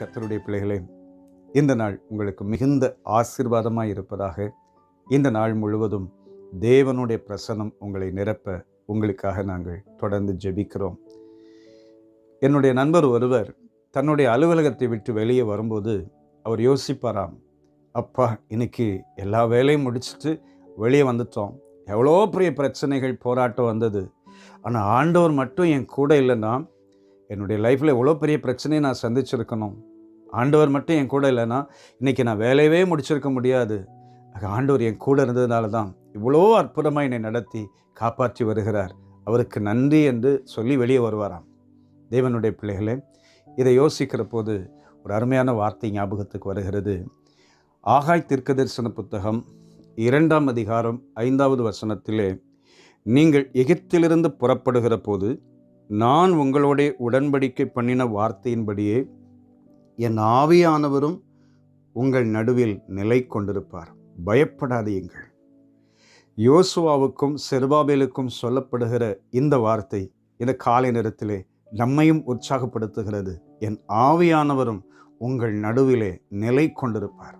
கத்தருடைய பிள்ளைகளே இந்த நாள் உங்களுக்கு மிகுந்த ஆசீர்வாதமாய் இருப்பதாக இந்த நாள் முழுவதும் தேவனுடைய பிரசனம் உங்களை நிரப்ப உங்களுக்காக நாங்கள் தொடர்ந்து ஜெபிக்கிறோம். என்னுடைய நண்பர் ஒருவர் தன்னுடைய அலுவலகத்தை விட்டு வெளியே வரும்போது அவர் யோசிப்பாராம் அப்பா இன்னைக்கு எல்லா வேலையும் முடிச்சுட்டு வெளியே வந்துட்டோம். எவ்வளோ பெரிய பிரச்சனைகள் போராட்டம் வந்தது. ஆனால் ஆண்டவர் மட்டும் என் கூட இல்லைன்னா என்னுடைய லைஃப்பில் எவ்வளோ பெரிய பிரச்சனையை நான் சந்திச்சிருக்கணும். ஆண்டவர் மட்டும் என் கூட இல்லைன்னா இன்றைக்கி நான் வேலையவே முடிச்சிருக்க முடியாது. ஆண்டவர் என் கூட இருந்ததுனால தான் இவ்வளோ அற்புதமாக என்னை நடத்தி காப்பாற்றி வருகிறார். அவருக்கு நன்றி என்று சொல்லி வெளியே வருவாராம். தேவனுடைய பிள்ளைகளே இதை யோசிக்கிற போது ஒரு அருமையான வார்த்தை ஞாபகத்துக்கு வருகிறது. ஆகாய் தீர்க்கதரிசன புத்தகம் இரண்டாம் அதிகாரம் ஐந்தாவது வசனத்திலே நீங்கள் எகிப்திலிருந்து புறப்படுகிற போது நான் உங்களுடைய உடன்படிக்கை பண்ணின வார்த்தையின்படியே என் ஆவியானவரும் உங்கள் நடுவில் நிலை கொண்டிருப்பார். பயப்படாதீங்கள் யோசுவாவுக்கும் செருபாபேலுக்கும் சொல்லப்படுகிற இந்த வார்த்தை இந்த காலை நேரத்திலே நம்மையும் உற்சாகப்படுத்துகிறது. என் ஆவியானவரும் உங்கள் நடுவிலே நிலை கொண்டிருப்பார்.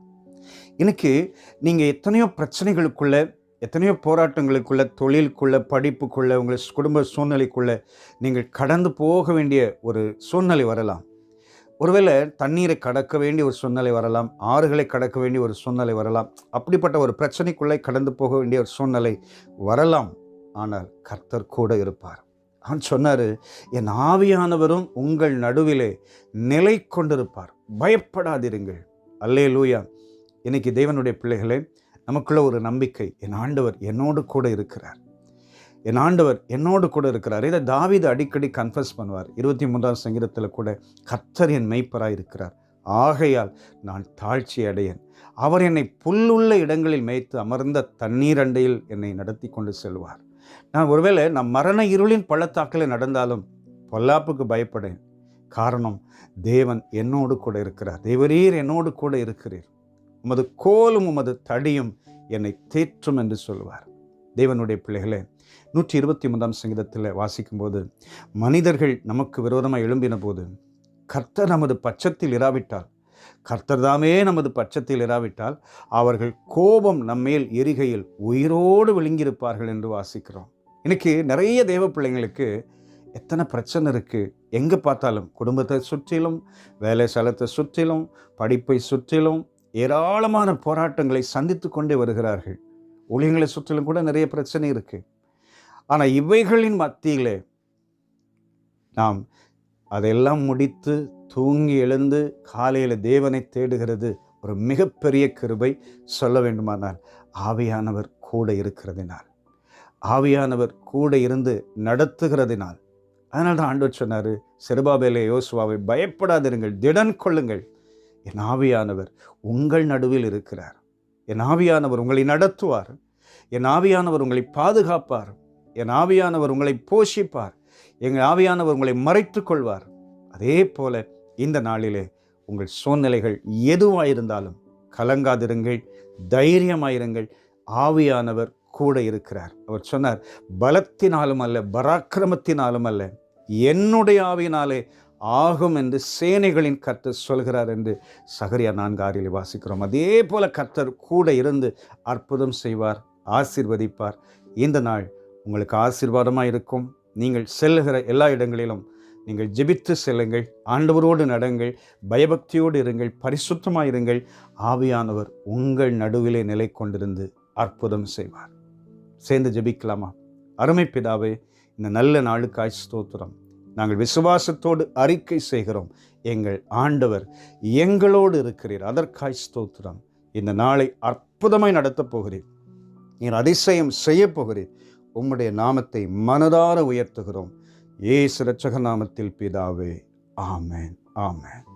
இன்னைக்கு நீங்கள் எத்தனையோ பிரச்சனைகளுக்குள்ளே எத்தனையோ போராட்டங்களுக்குள்ள தொழிலுக்குள்ள படிப்புக்குள்ள உங்கள் குடும்ப சூழ்நிலைக்குள்ள நீங்கள் கடந்து போக வேண்டிய ஒரு சூழ்நிலை வரலாம். ஒருவேளை தண்ணீரை கடக்க வேண்டிய ஒரு சூழ்நிலை வரலாம் ஆறுகளை கடக்க வேண்டிய ஒரு சூழ்நிலை வரலாம் அப்படிப்பட்ட ஒரு பிரச்சனைக்குள்ளே கடந்து போக வேண்டிய ஒரு சூழ்நிலை வரலாம். ஆனால் கர்த்தர் கூட இருப்பார். அவன் சொன்னார் என் ஆவியானவரும் உங்கள் நடுவிலே நிலை கொண்டிருப்பார். பயப்படாதிருங்கள். அல்லே லூயா இன்னைக்கு தேவனுடைய பிள்ளைகளே நமக்குள்ள ஒரு நம்பிக்கை. என் ஆண்டவர் என்னோடு கூட இருக்கிறார். என் ஆண்டவர் என்னோடு கூட இருக்கிறார். இதை தாவித அடிக்கடி கன்ஃபர்ஸ் பண்ணுவார். இருபத்தி மூன்றாம் சங்கீதத்தில் கூட கர்த்தர் என் மெய்ப்பராக இருக்கிறார். ஆகையால் நான் தாழ்ச்சி அடையேன். அவர் என்னை புல்லுள்ள இடங்களில் மேய்த்து அமர்ந்த தண்ணீர் அண்டையில் என்னை நடத்தி கொண்டு செல்வார். நான் ஒருவேளை நான் மரண இருளின் பள்ளத்தாக்கில் நடந்தாலும் பொல்லாப்புக்கு பயப்படேன். காரணம் தேவன் என்னோடு கூட இருக்கிறார். தேவரீர் என்னோடு கூட இருக்கிறீர். உமது கோலும் உமது தடியும் என்னை தேற்றும் என்று சொல்வார். தேவனுடைய பிள்ளைகளே நூற்றி இருபத்தி ஒன்பதாம் சங்கீதத்தில் வாசிக்கும்போது மனிதர்கள் நமக்கு விரோதமாக எழும்பின போது கர்த்தர் நமது பட்சத்தில் இராவிட்டால் கர்த்தர் தாமே நமது பட்சத்தில் இராவிட்டால் அவர்கள் கோபம் நம்மேல் எரிகையில் உயிரோடு விழுங்கியிருப்பார்கள் என்று வாசிக்கிறோம். இன்னைக்கு நிறைய தேவ பிள்ளைங்களுக்கு எத்தனை பிரச்சனை இருக்குது எங்கே பார்த்தாலும் குடும்பத்தை சுற்றிலும் வேலை ஸ்தலத்தை சுற்றிலும் படிப்பை சுற்றிலும் ஏராளமான போராட்டங்களை சந்தித்து கொண்டே வருகிறார்கள். ஊழியங்களை சுற்றிலும் கூட நிறைய பிரச்சனை இருக்குது ஆனால் இவைகளின் மத்தியிலே நாம் அதையெல்லாம் முடித்து தூங்கி எழுந்து காலையில் தேவனை தேடுகிறது ஒரு மிகப்பெரிய கிருபை சொல்ல வேண்டுமானால் ஆவியானவர் கூட இருக்கிறதினால் ஆவியானவர் கூட இருந்து நடத்துகிறதினால். அதனால் தான் ஆண்டவர் சொன்னார் சிறுபாபேலே யோசுவாவை பயப்படாதிருங்கள் திடன் கொள்ளுங்கள் என் ஆவியானவர் உங்கள் நடுவில் இருக்கிறார். என் ஆவியானவர் உங்களை நடத்துவார். என் ஆவியானவர் உங்களை பாதுகாப்பார். என் ஆவியானவர் உங்களை போஷிப்பார். எங்கள் ஆவியானவர் உங்களை மறைத்து கொள்வார். அதே போல இந்த நாளிலே உங்கள் சூழ்நிலைகள் எதுவாக இருந்தாலும் கலங்காதிருங்கள் தைரியமாயிருங்கள். ஆவியானவர் கூட இருக்கிறார். அவர் சொன்னார் பலத்தினாலும் அல்ல பராக்கிரமத்தினாலும் அல்ல என்னுடைய ஆவியினாலே ஆகும் என்று சேனைகளின் கர்த்தர் சொல்கிறார் என்று சகரியா நான்கு ஆறில் வாசிக்கிறோம். அதே போல கர்த்தர் கூட இருந்து அற்புதம் செய்வார் ஆசிர்வதிப்பார். இந்த நாள் உங்களுக்கு ஆசீர்வாதமாக இருக்கும். நீங்கள் செல்லுகிற எல்லா இடங்களிலும் நீங்கள் ஜெபித்து செல்லுங்கள். ஆண்டவரோடு நடங்கள். பயபக்தியோடு இருங்கள். பரிசுத்தமாக இருங்கள். ஆவியானவர் உங்கள் நடுவிலே நிலை கொண்டிருந்து அற்புதம் செய்வார். சேர்ந்து ஜெபிக்கலாமா? அருமை பிதாவே இந்த நல்ல நாளுக்காய் ஸ்தோத்திரம். நாங்கள் விசுவாசத்தோடு அறிக்கை செய்கிறோம். எங்கள் ஆண்டவர் எங்களோடு இருக்கிறீர். அதற்காய் ஸ்தோத்திரம். இந்த நாளை அற்புதமாய் நடத்தப் போகிறீர். நீர் அதிசயம் செய்ய போகிறீர். உம்முடைய நாமத்தை மனதார உயர்த்துகிறோம். ஏசு ரட்சக நாமத்தில் பிதாவே. ஆமேன். ஆமேன்.